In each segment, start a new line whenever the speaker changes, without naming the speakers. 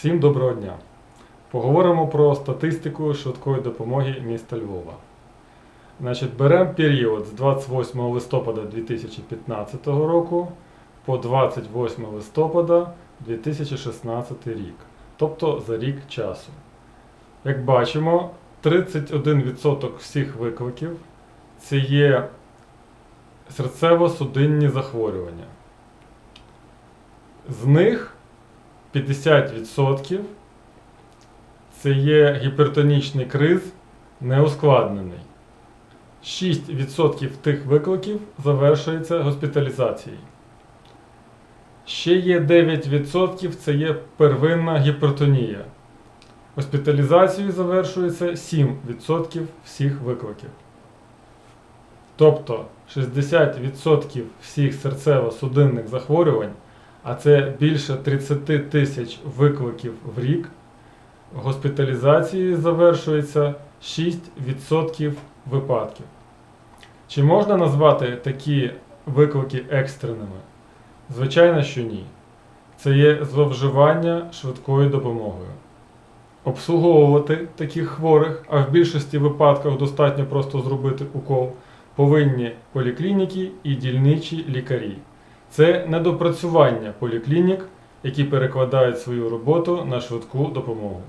Всім доброго дня! Поговоримо про статистику швидкої допомоги міста Львова. Значить, беремо період з 28 листопада 2015 року по 28 листопада 2016 рік, тобто за рік часу. Як бачимо, 31% всіх викликів це є серцево-судинні захворювання. З них 50% це є гіпертонічний криз неускладнений. 6% тих викликів завершується госпіталізацією. Ще є 9% це є первинна гіпертонія. Госпіталізацією завершується 7% всіх викликів. Тобто 60% всіх серцево-судинних захворювань, а це більше 30 тисяч викликів в рік, госпіталізацією завершується 6% випадків. Чи можна назвати такі виклики екстреними? Звичайно, що ні. Це є зловживання швидкою допомогою. Обслуговувати таких хворих, а в більшості випадках достатньо просто зробити укол, повинні поліклініки і дільничі лікарі. Це недопрацювання поліклінік, які перекладають свою роботу на швидку допомогу.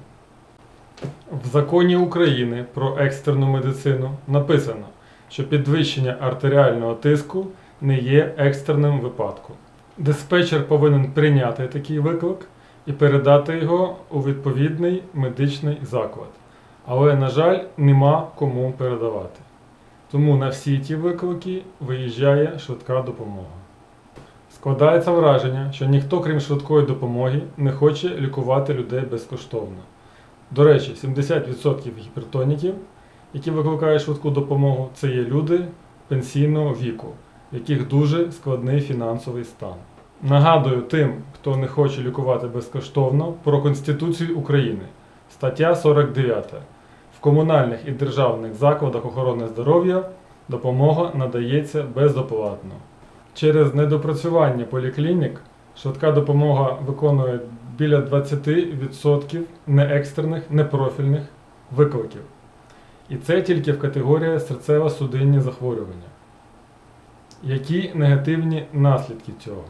В законі України про екстрену медицину написано, що підвищення артеріального тиску не є екстреним випадком. Диспетчер повинен прийняти такий виклик і передати його у відповідний медичний заклад. Але, на жаль, нема кому передавати. Тому на всі ті виклики виїжджає швидка допомога. Складається враження, що ніхто, крім швидкої допомоги, не хоче лікувати людей безкоштовно. До речі, 70% гіпертоніків, які викликають швидку допомогу, це є люди пенсійного віку, в яких дуже складний фінансовий стан. Нагадую тим, хто не хоче лікувати безкоштовно, про Конституцію України, стаття 49. В комунальних і державних закладах охорони здоров'я допомога надається безоплатно. Через недопрацювання поліклінік швидка допомога виконує біля 20% неекстрених, непрофільних викликів. І це тільки в категорії серцево-судинні захворювання. Які негативні наслідки цього?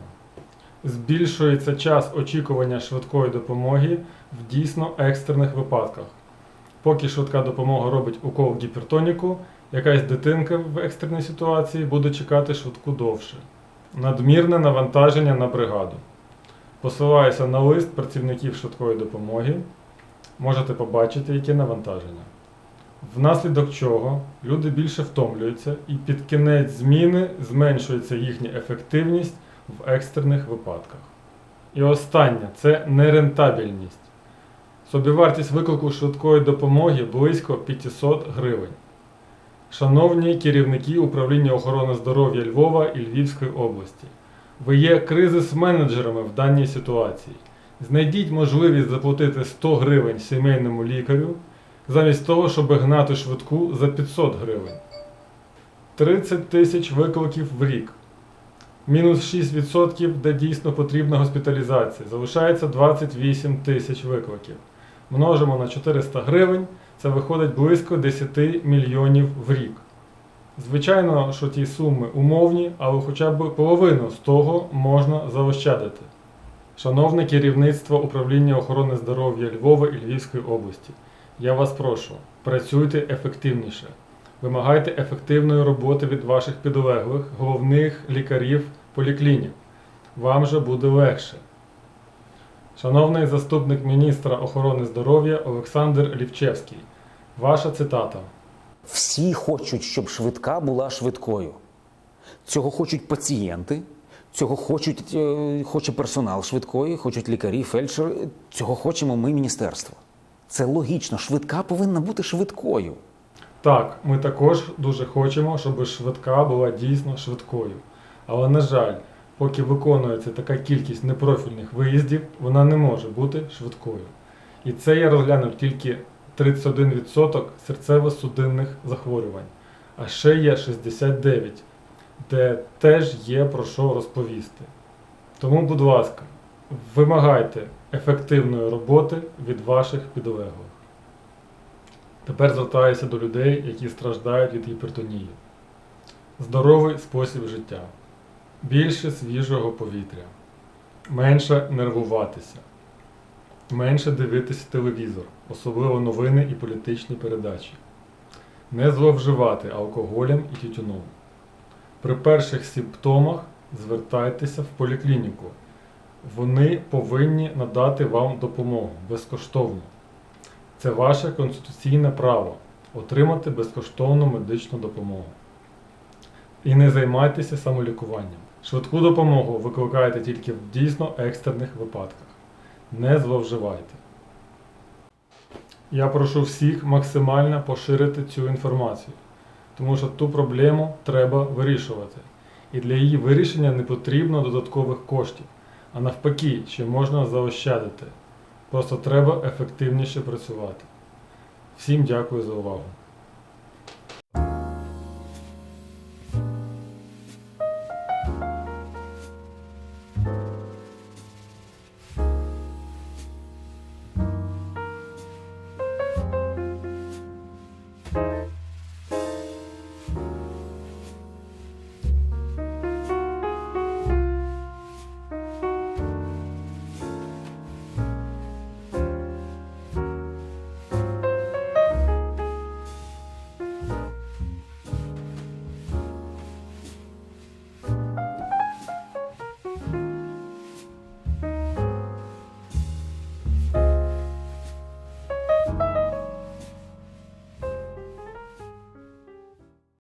Збільшується час очікування швидкої допомоги в дійсно екстрених випадках. Поки швидка допомога робить укол гіпертоніку, якась дитинка в екстреній ситуації буде чекати швидку довше. Надмірне навантаження на бригаду. Посилаюся на лист працівників швидкої допомоги. Можете побачити, яке навантаження. Внаслідок чого люди більше втомлюються і під кінець зміни зменшується їхня ефективність в екстрених випадках. І останнє це нерентабельність. Собівартість виклику швидкої допомоги близько 500 гривень. Шановні керівники управління охорони здоров'я Львова і Львівської області, ви є кризис-менеджерами в даній ситуації. Знайдіть можливість заплатити 100 гривень сімейному лікарю, замість того, щоб гнати швидку за 500 гривень. 30 тисяч викликів в рік. Мінус 6%, де дійсно потрібна госпіталізація. Залишається 28 тисяч викликів. Множимо на 400 гривень, це виходить близько 10 мільйонів в рік. Звичайно, що ті суми умовні, але хоча б половину з того можна заощадити. Шановне керівництво управління охорони здоров'я Львова і Львівської області, я вас прошу, працюйте ефективніше. Вимагайте ефективної роботи від ваших підлеглих, головних лікарів поліклінік. Вам же буде легше. Шановний заступник міністра охорони здоров'я Олександр Лівчевський. Ваша цитата.
Всі хочуть, щоб швидка була швидкою. Цього хочуть пацієнти, цього хочуть, е, хоче персонал швидкої, хочуть лікарі, фельдшери. Цього хочемо ми, міністерство. Це логічно. Швидка повинна бути швидкою.
Так, ми також дуже хочемо, щоб швидка була дійсно швидкою. Але, на жаль, поки виконується така кількість непрофільних виїздів, вона не може бути швидкою. І це я розглянув тільки 31% серцево-судинних захворювань, а ще є 69, де теж є про що розповісти. Тому, будь ласка, Вимагайте ефективної роботи від ваших підлеглих. Тепер звертаюся до людей, які страждають від гіпертонії. Здоровий спосіб життя. Більше свіжого повітря. Менше нервуватися. Менше дивитися телевізор, особливо новини і політичні передачі. Не зловживати алкоголем і тютюном. При перших симптомах звертайтеся в поліклініку. Вони повинні надати вам допомогу безкоштовно. Це ваше конституційне право отримати безкоштовну медичну допомогу. І не займайтеся самолікуванням. Швидку допомогу викликайте тільки в дійсно екстрених випадках. Не зловживайте. Я прошу всіх максимально поширити цю інформацію, тому що ту проблему треба вирішувати. І для її вирішення не потрібно додаткових коштів, а навпаки, ще можна заощадити. Просто треба ефективніше працювати. Всім дякую за увагу.